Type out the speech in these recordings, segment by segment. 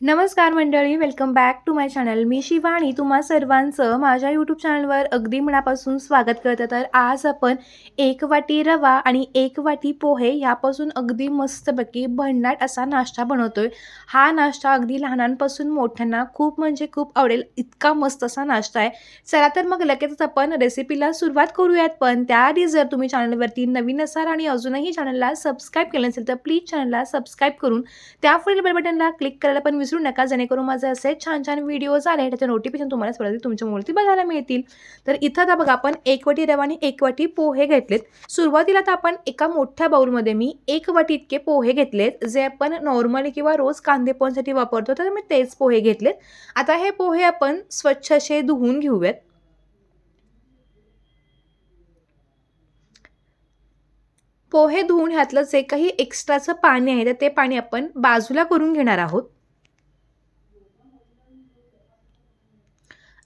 नमस्कार मंडळी welcome back to my channel मी शिवानी तुम्हा सर्वांचं माझ्या यूट्यूब चॅनलवर अगदी मनापासून स्वागत करते. तर आज आपण एक वाटी रवा आणि एक वाटी पोहे यापासून अगदी मस्तपैकी भन्नाट असा नाश्ता बनवतोय. हा नाश्ता अगदी लहानांपासून मोठ्यांना खूप म्हणजे खूप आवडेल इतका मस्त असा नाश्ता आहे. चला तर मग लगेचच आपण रेसिपीला सुरुवात करूयात. पण त्याआधी जर तुम्ही चॅनलवरती नवीन असाल आणि अजूनही चॅनलला सबस्क्राईब केलं नसेल तर प्लीज चॅनलला सबस्क्राईब करून त्या पुढील बेल बटनला क्लिक करायला पण विसरू नका. जेणेकरून माझे असे छान छान व्हिडिओज आले त्याचे नोटिफिकेशन तुम्हाला स्वतः तुमच्या मोबाईलवरती बघायला मिळतील. तर इथं आता बघा आपण एक वाटी रवा आणि एक वाटी पोहे घेतलेत. सुरुवातीला तर आपण एका मोठ्या बाऊलमध्ये मी एक वाटी इतके पोहे घेतलेत जे आपण नॉर्मली किंवा रोज कांदे वापरतो तर मी तेच पोहे घेतलेत. आता हे पोहे आपण स्वच्छ असे धुवून घेऊयात. पोहे धुवून ह्यातलं जे काही एक्स्ट्राचं पाणी आहे तर ते पाणी आपण बाजूला करून घेणार आहोत.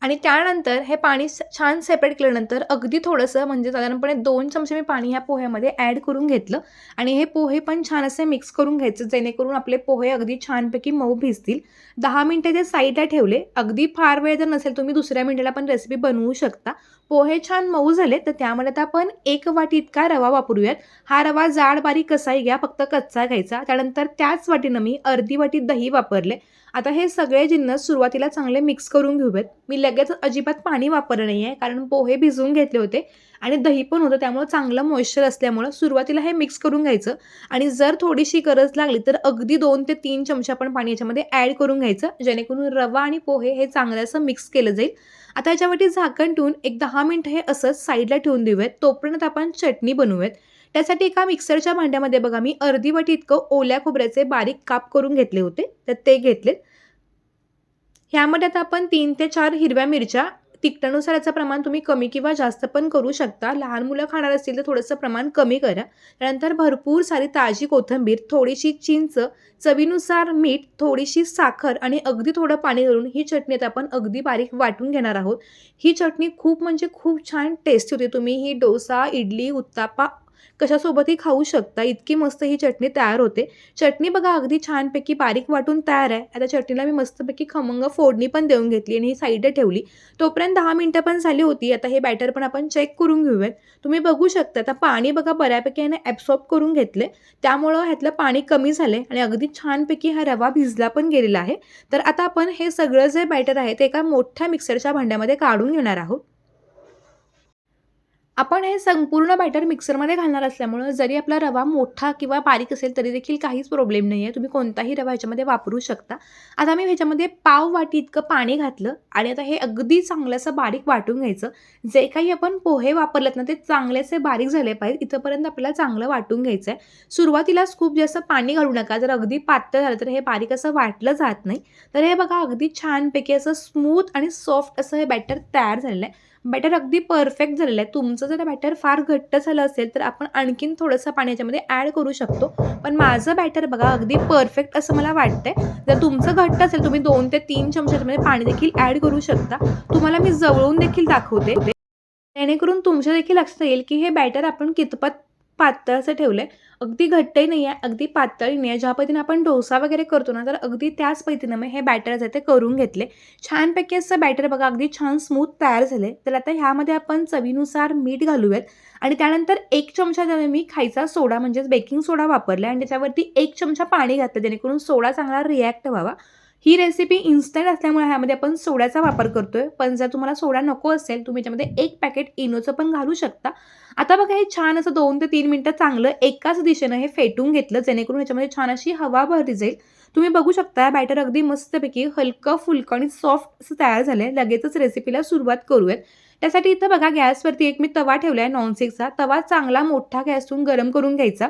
आणि त्यानंतर हे पाणी स- छान सेपरेट केल्यानंतर अगदी थोडंसं म्हणजे साधारणपणे दोन चमचे मी पाणी ह्या पोह्यामध्ये ॲड करून घेतलं. आणि हे पोहे पण छान असे मिक्स करून घ्यायचं जेणेकरून आपले पोहे अगदी छानपैकी मऊ भिजतील. दहा मिनटं ते साईडला ठेवले. अगदी फार वेळ जर नसेल तुम्ही दुसऱ्या मिनिटाला पण रेसिपी बनवू शकता. पोहे छान मऊ झाले तर त्यामध्ये आता आपण एक वाटी इतका रवा वापरूयात. हा रवा जाड बारीक कसाही घ्या फक्त कच्चा घ्यायचा. त्यानंतर त्याच वाटीनं मी अर्धी वाटी दही वापरले. आता हे सगळे जिन्नस सुरुवातीला चांगले मिक्स करून घेऊयात. मी लगेच अजिबात पाणी वापरलं नाही आहे कारण पोहे भिजवून घेतले होते आणि दही पण होतं त्यामुळे चांगलं मॉइश्चर असल्यामुळं सुरुवातीला हे मिक्स करून घ्यायचं. आणि जर थोडीशी गरज लागली तर अगदी दोन ते तीन चमचे आपण पाणी याच्यामध्ये ॲड करून घ्यायचं जेणेकरून रवा आणि पोहे हे चांगलं असं मिक्स केलं जाईल. आता याच्यावरती झाकण ठेवून एक दहा मिनटं हे असंच साईडला ठेवून देऊयात. तोपर्यंत आपण चटणी बनवूयात. त्यासाठी एका मिक्सरच्या भांड्यामध्ये बघा मी अर्धी वाटी इतकं ओल्या खोबऱ्याचे बारीक काप करून घेतले होते तर ते घेतलेत. ह्यामध्ये आता आपण तीन ते चार हिरव्या मिरच्या तिखटानुसार याचं प्रमाण तुम्ही कमी किंवा जास्त पण करू शकता. लहान मुलं खाणार असतील तर थोडंसं प्रमाण कमी करा. त्यानंतर भरपूर सारी ताजी कोथिंबीर थोडीशी चिंच चवीनुसार मीठ थोडीशी साखर आणि अगदी थोडं पाणी घालून ही चटणी आता आपण अगदी बारीक वाटून घेणार आहोत. ही चटणी खूप म्हणजे खूप छान टेस्टी होते. तुम्ही ही डोसा इडली उत्तापा कशासोबतही खाऊ शकता. इतकी मस्त ही चटणी तयार होते. चटणी बघा अगदी छानपैकी बारीक वाटून तयार आहे. आता चटणीला मी मस्तपैकी खमंग फोडणी पण देऊन घेतली आणि ही साईडला ठेवली. तोपर्यंत दहा मिनटं पण झाली होती. आता हे बॅटर पण आपण चेक करून घेऊयात. तुम्ही बघू शकता आता पाणी बघा बऱ्यापैकी याने ॲब्सॉर्ब करून घेतले. त्यामुळं ह्यातलं पाणी कमी झाले आणि अगदी छानपैकी हा रवा भिजला पण गेलेला आहे. तर आता आपण हे सगळं जे बॅटर आहे ते एका मोठ्या मिक्सरच्या भांड्यामध्ये काढून घेणार आहोत. आपण हे संपूर्ण बॅटर मिक्सरमध्ये घालणार असल्यामुळं जरी आपला रवा मोठा किंवा बारीक असेल तरी देखील काहीच प्रॉब्लेम नाही आहे तुम्ही कोणताही रवा ह्याच्यामध्ये वापरू शकता. आता मी ह्याच्यामध्ये पाव वाटी इतकं पाणी घातलं आणि आता हे अगदी चांगलंसं बारीक वाटून घ्यायचं. जे काही आपण पोहे वापरलेत ना ते चांगलेसे बारीक झाले पाहिजे इथंपर्यंत आपल्याला चांगलं वाटून घ्यायचं आहे सुरुवातीलाच खूप जास्त पाणी घालू नका. जर अगदी पातळ झालं तर हे बारीक असं वाटलं जात नाही. तर हे बघा अगदी छानपैकी असं स्मूथ आणि सॉफ्ट असं हे बॅटर तयार झालेलं आहे. बॅटर अगदी परफेक्ट झालेलं आहे. तुमचं जर बॅटर फार घट्ट झालं असेल तर आपण आणखीन थोडंसं पाणी याच्यामध्ये ॲड करू शकतो. पण माझं बॅटर बघा अगदी परफेक्ट असं मला वाटतंय. जर तुमचं घट्ट असेल तुम्ही दोन ते तीन चमच्यामध्ये पाणी देखील ॲड करू शकता. तुम्हाला मी जवळून देखील दाखवते. जेणेकरून तुमच्या देखील लक्षात येईल की हे बॅटर आपण कितपत पातळ असं ठेवलं आहे अगदी घट्टही नाही आहे अगदी पातळही नाही आहे ज्या पद्धतीने आपण डोसा वगैरे करतो ना तर अगदी त्याच पद्धतीनं मी हे बॅटर जे ते करून घेतले. छानपैकी असं बॅटर बघा अगदी छान स्मूथ तयार झाले. तर आता ह्यामध्ये आपण चवीनुसार मीठ घालूयात. आणि त्यानंतर एक चमचा त्याने मी खायचा सोडा म्हणजेच बेकिंग सोडा वापरला आणि त्याच्यावरती एक चमचा पाणी घातलं जेणेकरून सोडा चांगला रिॲक्ट व्हावा. ही रेसिपी इन्स्टंट असल्यामुळे ह्यामध्ये आपण सोड्याचा वापर करतोय. पण जर तुम्हाला सोडा नको असेल तुम्ही याच्यामध्ये एक पॅकेट इनोचं पण घालू शकता. आता बघा हे छान असं दोन ते तीन मिनटं चांगलं एकाच दिशेनं हे फेटून घेतलं जेणेकरून ह्याच्यामध्ये छान अशी हवा भरली जाईल. तुम्ही बघू शकता बॅटर अगदी मस्तपैकी हलकं फुलकं आणि सॉफ्ट असं तयार झालं आहे लगेचच रेसिपीला सुरुवात करूयात. त्यासाठी इथं बघा गॅसवरती एक मी तवा ठेवला आहे नॉनस्टिकचा तवा चांगला मोठा गॅसतून गरम करून घ्यायचा.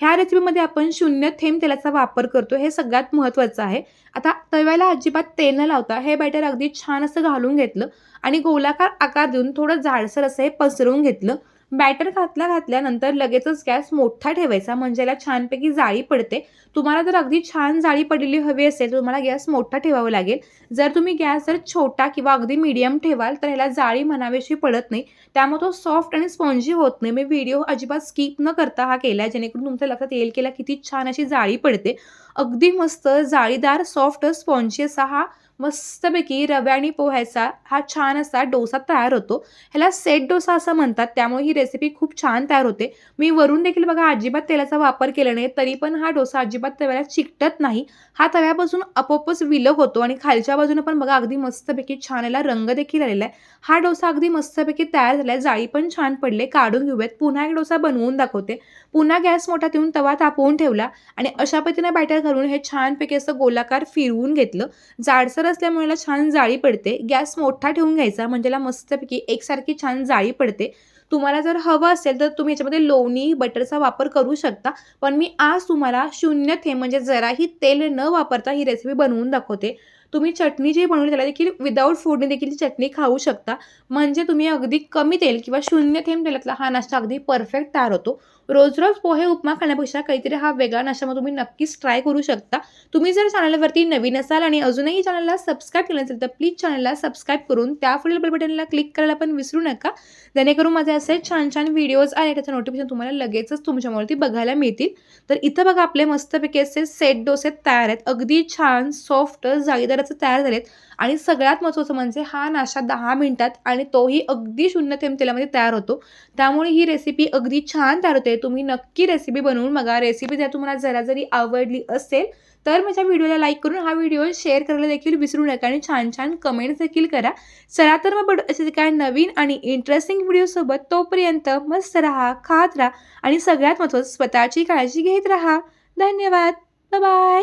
ह्या रेसिपीमध्ये आपण शून्य थेंब तेलाचा वापर करतो हे सगळ्यात महत्त्वाचं आहे. आता तव्याला अजिबात तेल न लावता हे बॅटर अगदी छान असं घालून घेतलं आणि गोलाकार आकार देऊन थोडं जाडसर असं हे पसरवून घेतलं. बॅटर घातल्या घातल्यानंतर लगेचच गॅस मोठा ठेवायचा म्हणजे याला छानपैकी जाळी पडते. तुम्हाला जर अगदी छान जाळी पडलेली हवी असेल तर तुम्हाला गॅस मोठा ठेवावा लागेल. जर तुम्ही गॅस जर छोटा किंवा अगदी मीडियम ठेवाल तर ह्याला जाळी म्हणावीशी पडत नाही. त्यामुळे तो सॉफ्ट आणि स्पॉन्जी होत नाही. मी व्हिडिओ अजिबात स्किप न करता हा केला जेणेकरून तुमच्या लक्षात येईल केला किती छान अशी जाळी पडते. अगदी मस्त जाळीदार सॉफ्ट स्पॉन्जी असा हा मस्तपैकी रव्या आणि पोह्याचा हा छान असा डोसा तयार होतो. ह्याला सेट डोसा असं म्हणतात. त्यामुळे ही रेसिपी खूप छान तयार होते. मी वरून देखील बघा अजिबात तेलाचा वापर केला नाही तरी पण हा डोसा अजिबात तव्याला चिकटत नाही. हा तव्यापासून आपोआपच विलग होतो आणि खालच्या बाजूने पण बघा अगदी मस्तपैकी छान याला रंग देखील आलेला आहे. हा डोसा अगदी मस्तपैकी तयार झाला आहे जाळी पण छान पडले. काढून घेऊयात. पुन्हा एक डोसा बनवून दाखवते. पुन्हा गॅस मोठा ठेवून तवा तापवून ठेवला आणि अशा पद्धतीने बॅटर घालून हे छानपैकी असं गोलाकार फिरवून घेतलं. जाडसर असल्यामुळे याला छान जाळी पडते. गॅस मोठा ठेवून घ्यायचा म्हणजे याला मस्तपैकी एकसारखी छान जाळी पडते. तुम्हाला जर हवं असेल तर तुम्ही याच्यामध्ये लोणी बटरचा वापर करू शकता. पण मी आज तुम्हाला शून्य थेंब म्हणजे जराही तेल न वापरता ही रेसिपी बनवून दाखवते. तुम्ही चटणी जी बनवली त्याला देखील विदाऊट फोडणी देखील चटणी खाऊ शकता. म्हणजे तुम्ही अगदी कमी तेल किंवा शून्य थेंब तेलातला हा नाश्ता अगदी परफेक्ट तयार होतो. रोज रोज पोहे उपमा खाण्यापेक्षा काहीतरी हा वेगळा नाश्ता तुम्ही नक्कीच ट्राय करू शकता. तुम्ही जर चॅनलवरती नवीन असाल आणि अजूनही चॅनलला सबस्क्राईब केलं नसेल तर प्लीज चॅनलला सबस्क्राईब करून त्या पुढील बेल बटनला क्लिक करायला पण विसरू नका. जेणेकरून माझे असे छान छान व्हिडिओज आले त्याचं नोटिफिकेशन तुम्हाला लगेचच तुमच्यावरती बघायला मिळतील. तर इथं बघा आपले मस्तपैकी असे सेट डोसे तयार आहेत. अगदी छान सॉफ्ट जागीदाराचं तयार झालेत. आणि सगळ्यात महत्त्वाचं म्हणजे हा नाश्ता दहा मिनिटात आणि तोही अगदी शून्य थेंब तेलामध्ये तयार होतो. त्यामुळे ही रेसिपी अगदी छान तयार होते. तुम्ही नक्की रेसिपी बनवून बघा. रेसिपी जर तुम्हाला जरा जरी आवडली असेल तर माझ्या व्हिडिओला लाईक करून हा व्हिडिओ शेअर करायला देखील विसरू नका आणि छान छान कमेंट्स देखील करा. चला तर मग बड असे काय नवीन आणि इंटरेस्टिंग व्हिडिओसोबत तोपर्यंत मस्त राहा खात राहा आणि सगळ्यात महत्त्वाचं स्वतःची काळजी घेत राहा. धन्यवाद. बाय